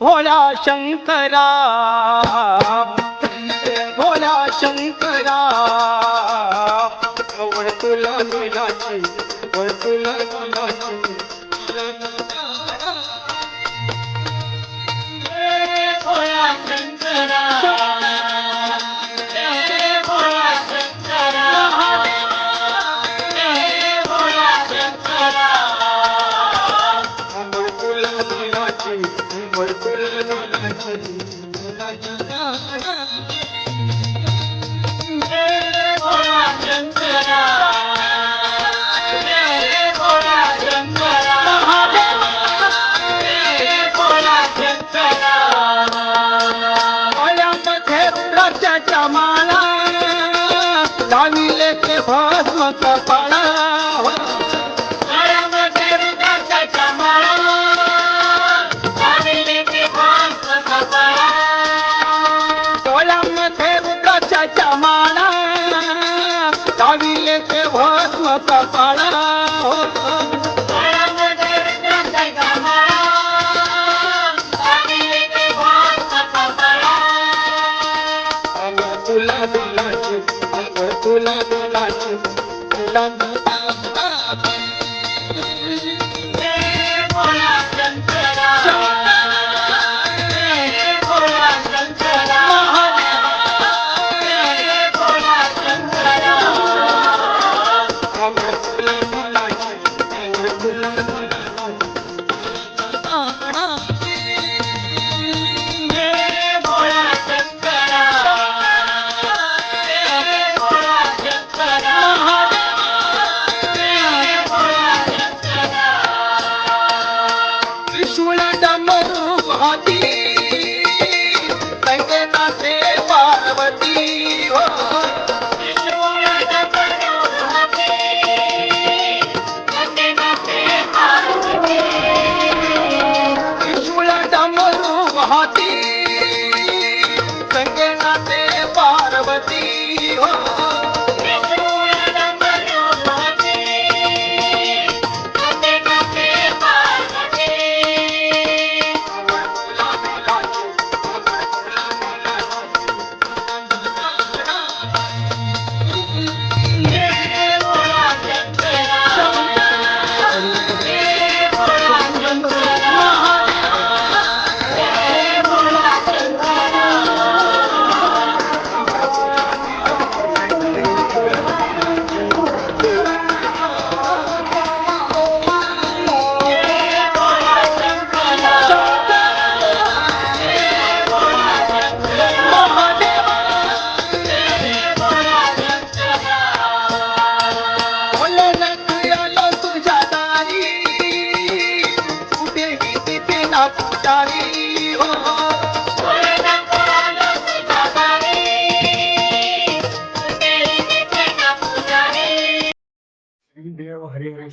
भोला शंकरा भोला शंकरा तुला मिळाची रुद्राच्या माळा लाविले ते भस्म कपाळा माळा लाविले ते भस्म कपाळा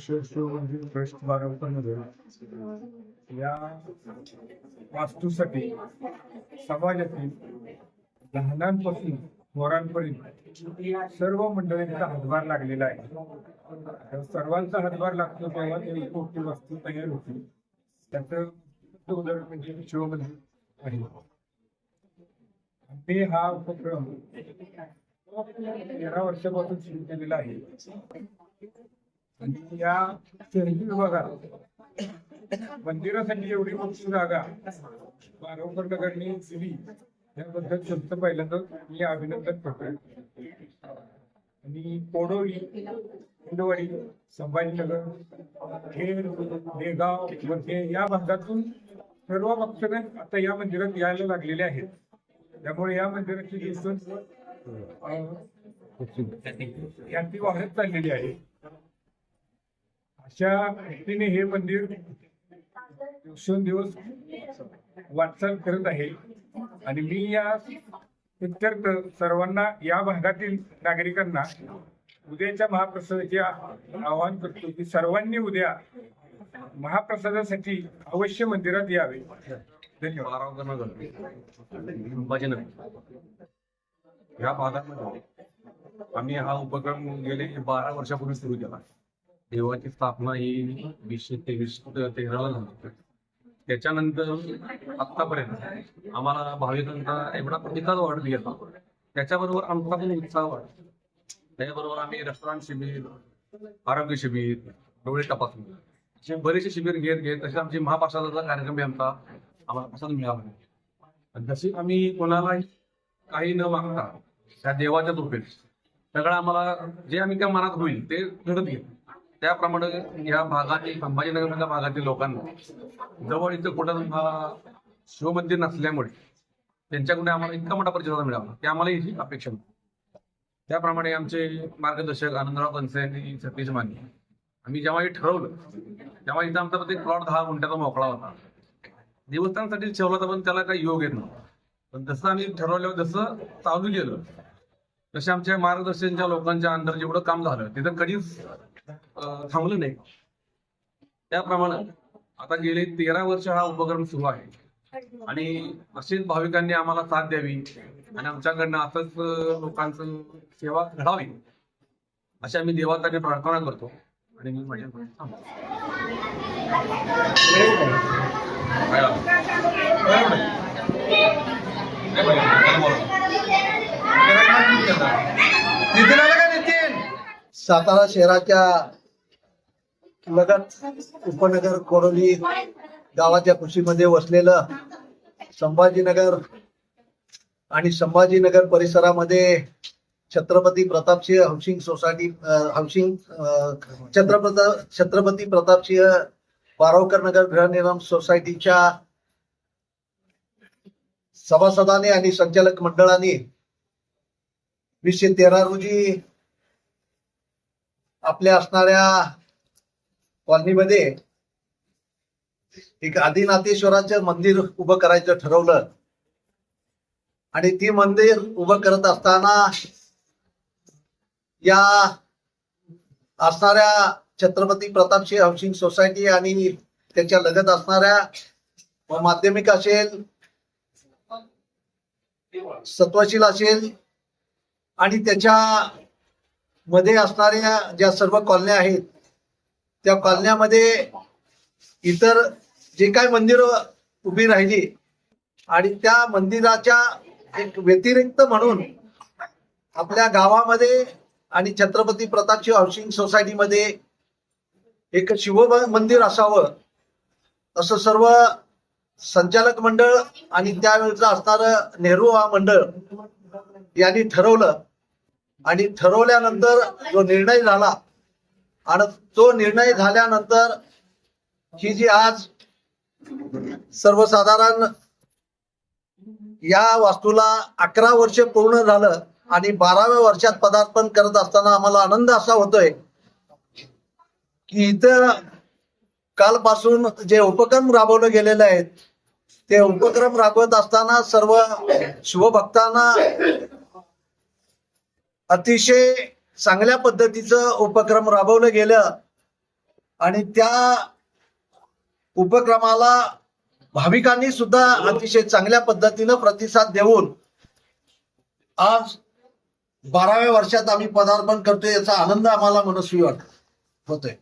हरिहरेश्वर शिव मंदिर ट्रस्ट बारामतीमध्ये या वास्तूसाठी समाजातील लहानांपासून मोरांपर्यंत सर्व मंडळींचा हातभार लागलेला आहे. सर्वांचा हातभार लागतो तेव्हा ते एक मोठी वास्तू तयार होते. त्याचं उदाहरण म्हणजे शिवमंदिर आहे. आम्ही हा उपक्रम तेरा वर्षापासून सुरू केलेला आहे. आणि या शहरी विभागात मंदिरासाठी एवढी मोठी जागा बारावकर नगरने दिली त्याबद्दल तुमचं पहिल्यांदा मी अभिनंदन करतोय. आणि कोडोली हिंदवाडी संभाजीनगर खेड देगाव वरखे या भागातून सर्व भक्तगण आता या मंदिरात यायला लागलेले आहेत. त्यामुळे या मंदिराची दिवस यांची वाढत चाललेली आहे. अशा व्यक्तीने हे मंदिर दिवसेंदिवस वाटचाल करत आहे. आणि मी या सर्वांना या भागातील नागरिकांना उद्याच्या महाप्रसादाचे आवाहन करतो की सर्वांनी उद्या महाप्रसादासाठी अवश्य मंदिरात यावे. धन्यवाद. या भागामध्ये आम्ही हा उपक्रम गेले बारा वर्षापूर्वी सुरू केला. देवाची स्थापना ही वीसशे तेवीस तेराला झाली त्याच्यानंतर आतापर्यंत आम्हाला भाविकांचा एवढा प्रतिसाद वाढत गेला. त्याच्याबरोबर आमचा पण उत्साह वाढतो त्याच्याबरोबर आम्ही रेस्टॉरंट शिबिर आरोग्य शिबिर डोळे तपासणी असे बरेचसे शिबिर घेत घेत तसे आमची महाप्रसादाचा कार्यक्रम आमचा आम्हाला प्रसाद मिळाला. जशी आम्ही कोणाला काही न मागता त्या देवाच्या कृपेत सगळं आम्हाला जे आम्ही त्या मनात होईल ते घडत गेलं. त्याप्रमाणे या भागातील संभाजीनगरच्या भागातील लोकांना जवळ इथं कुठं शिवमंदिर नसल्यामुळे त्यांच्याकडून आम्हाला इतका मोठा प्रतिसाद मिळाला ते आम्हाला याची अपेक्षा नव्हती. त्याप्रमाणे आमचे मार्गदर्शक आनंदराव बनसे आणि सतीश माने आम्ही जेव्हा हे ठरवलं तेव्हा इथं आमचा प्रत्येक प्लॉट दहा गुंठ्याचा मोकळा होता. देवस्थानसाठी ठेवला होता पण त्याला काही योग येत नव्हता. पण जसं आम्ही ठरवल्यावर जसं चालू गेलं तसे आमच्या मार्गदर्शनच्या लोकांच्या अंदर जेवढं काम झालं तिथं कधीच थांबलं नाही. त्याप्रमाणे आता गेले तेरा वर्ष हा उपक्रम सुरू आहे. आणि असेच भाविकांनी आम्हाला साथ द्यावी आणि आमच्याकडनं असंच लोकांचं सेवा घडावी अशा आम्ही देवासाठी प्रार्थना करतो. आणि मी माझ्या सातारा शहराच्या लगत उपनगर कोरोली गावाच्या कुशीमध्ये वसलेलं संभाजीनगर आणि संभाजीनगर परिसरामध्ये Chhatrapati Pratapsinh housing society housing Chhatrapati Chhatrapati Pratapsinh Baravkar Nagar गृहनिर्माण सोसायटीच्या सभासदांनी आणि संचालक मंडळाने वीसशे तेरा रोजी आपल्या असणाऱ्या कॉलनीमध्ये एक आदिनाथेश्वराचं मंदिर उभं करायचं ठरवलं. आणि ती मंदिर उभं करत असताना या असणाऱ्या छत्रपती प्रतापसिंह हाऊसिंग सोसायटी आणि त्याच्या लगत असणाऱ्या माध्यमिक असेल सत्वशील असेल आणि त्याच्या मध्ये असणाऱ्या ज्या सर्व कॉलन्या आहेत त्या कॉलन्यामध्ये इतर जे काय मंदिर उभी राहिली आणि त्या मंदिराच्या एक व्यतिरिक्त म्हणून आपल्या गावामध्ये आणि छत्रपती प्रतापची हाऊसिंग सोसायटीमध्ये एक शिव मंदिर असावं असं सर्व संचालक मंडळ आणि त्यावेळेचं असणारं नेहरू हा मंडळ यांनी ठरवलं. आणि ठरवल्यानंतर जो निर्णय झाला आणि तो निर्णय झाल्यानंतर ही जी आज सर्वसाधारण या वास्तूला अकरा वर्ष पूर्ण झालं आणि बाराव्या वर्षात पदार्पण करत असताना आम्हाला आनंद असा होतोय की इथं कालपासून जे उपक्रम राबवले गेलेले आहेत ते उपक्रम राबवत असताना सर्व शिवभक्तांना अतिशय चांगल्या पद्धतीचं उपक्रम राबवलं गेलं आणि त्या उपक्रमाला भाविकांनी सुद्धा अतिशय चांगल्या पद्धतीनं प्रतिसाद देऊन आज बाराव्या वर्षात आम्ही पदार्पण करतोय याचा आनंद आम्हाला मनस्वी वाट होतोय.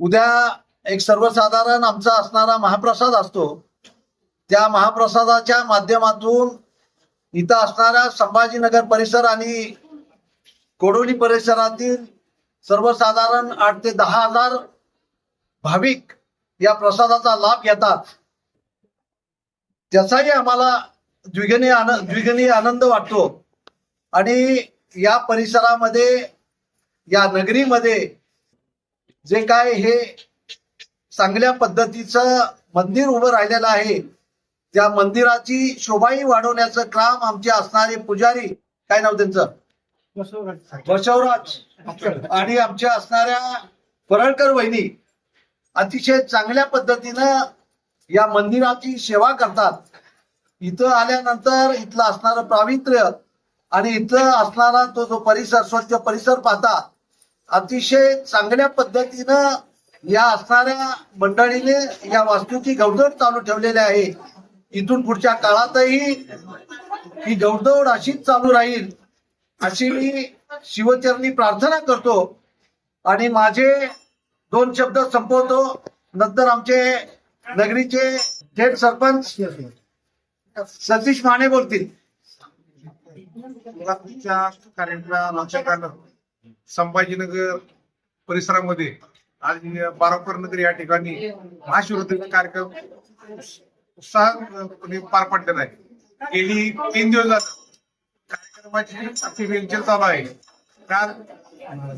उद्या एक सर्वसाधारण आमचा असणारा महाप्रसाद असतो. त्या महाप्रसादाच्या माध्यमातून इथं असणाऱ्या संभाजीनगर परिसर आणि कोडोली परिसरातील सर्वसाधारण आठ ते दहा हजार भाविक या प्रसादाचा लाभ घेतात. त्याचाही आम्हाला द्विगुणी आनंद द्विगुणी आनंद वाटतो. आणि या परिसरामध्ये या नगरीमध्ये जे काय हे चांगल्या पद्धतीचं मंदिर उभं राहिलेलं आहे त्या मंदिराची शोभाही वाढवण्याचं काम आमचे असणारे पुजारी काय नाव त्यांचं? बसवराज आणि आमच्या असणाऱ्या परळकर वहिनी अतिशय चांगल्या पद्धतीनं या मंदिराची सेवा करतात. इथं आल्यानंतर इथलं असणारं पावित्र्य आणि इथं असणारा तो जो परिसर स्वच्छ परिसर पाहता अतिशय चांगल्या पद्धतीनं या असणाऱ्या मंडळीने या वास्तूची गवदड चालू ठेवलेली आहे. इथून पुढच्या काळातही ही गवदड अशीच चालू राहील. अशी मी शिवचरणी प्रार्थना करतो आणि माझे दोन शब्द संपवतो. नंतर आमचे नगरीचे थेट सरपंच सतीश माने बोलतील. मुलाखतीच्या संभाजीनगर परिसरामध्ये आज बारापूर नगर या ठिकाणी महाशिवरात्रीचा कार्यक्रम उत्साहपणे पार पडलेला आहे. गेली तीन दिवस झालं. कार्यक्रमाची अति चालू आहे. काल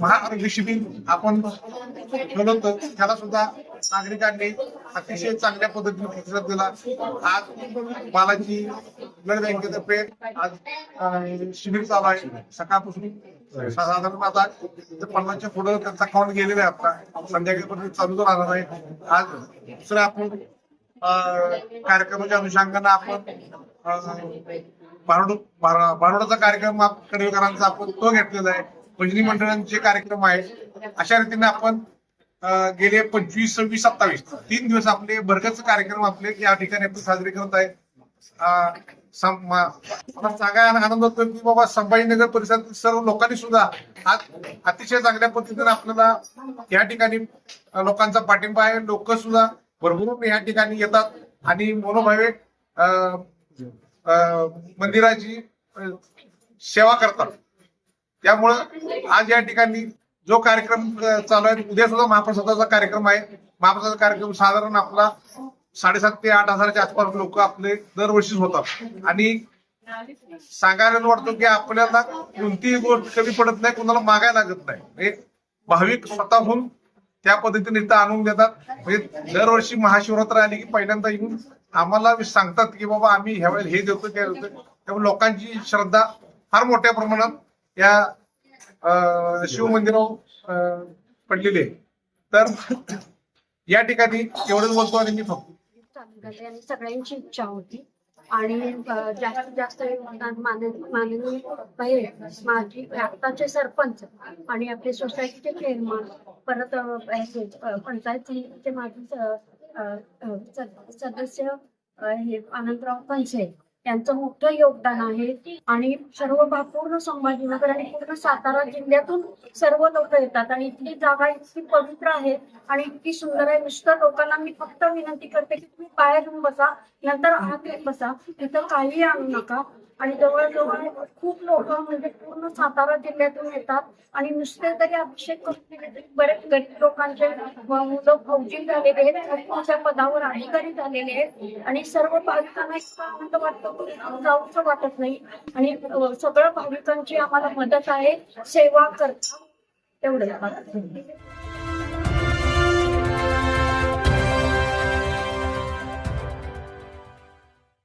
महाआरोग्य शिबिर आपण ठेवलं त्याला सुद्धा नागरिकांनी अतिशय चांगल्या पद्धतीने प्रतिसाद दिला. आज बालाजी ब्लड बँकेतर्फे आज शिबिर चालू आहे. सकाळपासून साधारण आता पन्नासच्या पुढे त्यांचा काउंट गेलेला आहे आता. संध्याकाळपर्यंत चालू राहणार आहे. आज दुसरं आपण कार्यक्रमाच्या अनुषंगानं आपण बारोड बारोडाचा कार्यक्रम आप- आपण तो घेतलेला आहे. भजनी मंडळांचे कार्यक्रम आहेत. अशा रीतीने आपण गेले पंचवीस सव्वीस सत्तावीस. तीन दिवस आपले भरगच कार्यक्रम आपले या ठिकाणी आपण साजरे करत आहे मला सांगायला आनंद होतो की बाबा संभाजीनगर परिसरातील सर्व लोकांनी सुद्धा आज अतिशय चांगल्या पद्धतीने आपल्याला या ठिकाणी लोकांचा पाठिंबा आहे. लोक सुद्धा भरभरून या ठिकाणी येतात. आणि मनोभावे अं, मंदिराची सेवा करतात. त्यामुळं आज या ठिकाणी जो कार्यक्रम चालू आहे उद्या सुद्धा महाप्रसादाचा कार्यक्रम आहे. महाप्रसादाचा कार्यक्रम साधारण आपला साडेसात ते आठ हजाराच्या आसपास लोक आपले दरवर्षीच होतात. आणि सांगायला वाटतो की आपल्याला कोणतीही गोष्ट कमी पडत नाही कोणाला मागायला लागत नाही. म्हणजे भाविक स्वतःहून त्या पद्धतीने इथं आणून देतात. म्हणजे दरवर्षी महाशिवरात्र आली की पहिल्यांदा येऊन आम्हाला सांगतात की बाबा आम्ही ह्या वेळेला हे देतो ते देतो त्यामुळे लोकांची श्रद्धा फार मोठ्या प्रमाणात या शिवमंदिरावर पडलेली आहे. तर या ठिकाणी एवढंच बोलतो आणि मी फक्त आणि सगळ्यांची इच्छा होती. आणि जास्तीत जास्त माननीय माझी आत्ताचे सरपंच आणि आपले सोसायटीचे चेअरमन परत अं, माझी सदस्य हे आनंदराव पंचे यांचं मोठं योगदान आहे. आणि सर्व पूर्ण संभाजीनगर आणि पूर्ण सातारा जिल्ह्यातून सर्व लोक येतात. आणि इथली जागा इतकी पवित्र आहे आणि इतकी सुंदर आहे. नुसतं लोकांना मी फक्त विनंती करते की तुम्ही बाहेर येऊन बसा नंतर आत येऊन बसा. तिथं काही आणू नका. आणि जवळजवळ खूप लोक म्हणजे पूर्ण सातारा जिल्ह्यातून येतात. आणि नुसते तरी अभिषेक करून दिले तरी बरेच गरीब लोकांचे मुलं फौजी झालेले आहेत सरपंचच्या पदावर अधिकारी झालेले आहेत. आणि सर्व भाविकांना इतका आनंद वाटतो की जाऊचं वाटत नाही. आणि सगळं सगळ्या भाविकांची आम्हाला मदत आहे. सेवा करतात तेवढं